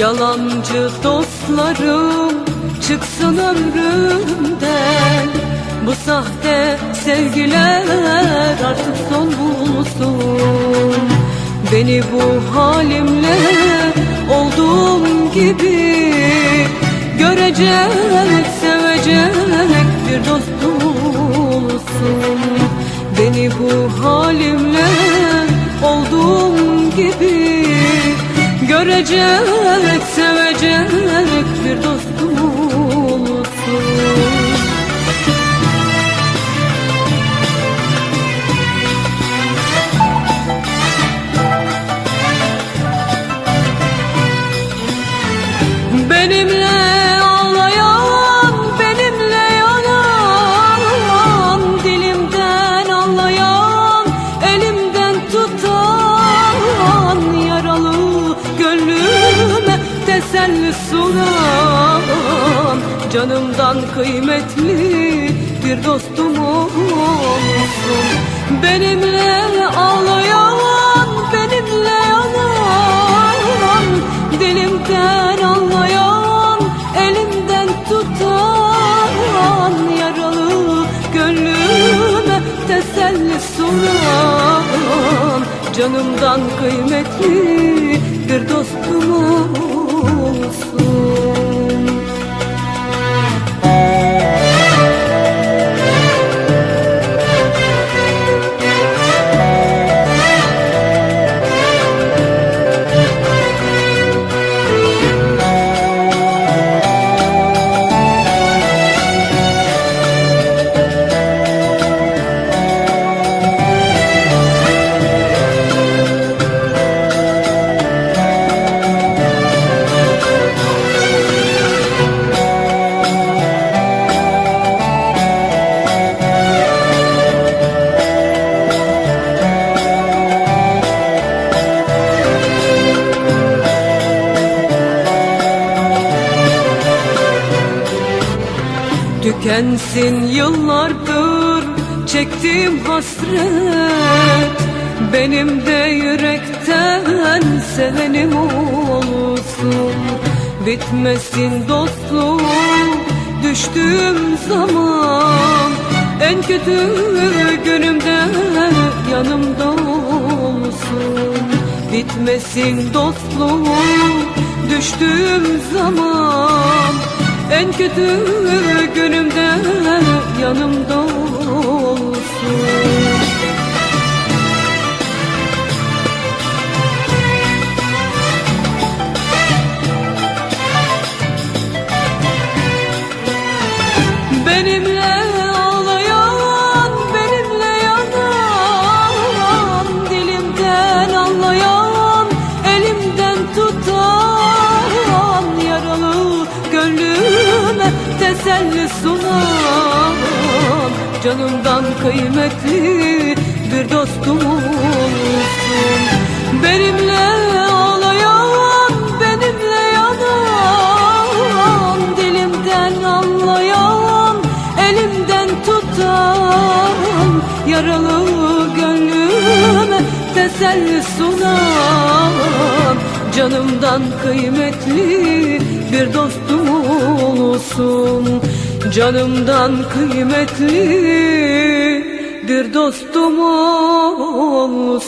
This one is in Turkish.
Yalancı dostlarım çıksın ömrümden. Bu sahte sevgiler artık son bulsun. Beni bu halimle olduğum gibi Görecek, sevecek bir dostum olsun Beni bu halimle olduğum gibi Görecek, sevecek bir dostum teselli sunan. Canımdan kıymetli bir dostum olsun. Benimle ağlayan, benimle yanan Dilimden anlayan, elimden tutan. Yaralı gönlüme teselli sunan. Canımdan kıymetli olsun Tükensin yıllardır çektiğim hasret. Benim de yürekten sevenim olsun. Bitmesin dostluğum düştüğüm zaman. En kötü günümde yanımda olsun. Bitmesin dostluğum düştüğüm zaman en kötü günümde yanımda olsun. Benimle ağlayan, benimle yanan Dilimden anlayan, elimden tutan Yaralı gönlüme teselli sunan Canımdan kıymetli bir dostum olsun Benimle ağlayan, benimle yanan Dilimden anlayan, elimden tutan Yaralı gönlüme teselli sunan Canımdan kıymetli bir dostum olsun. Canımdan kıymetli bir dostum olsun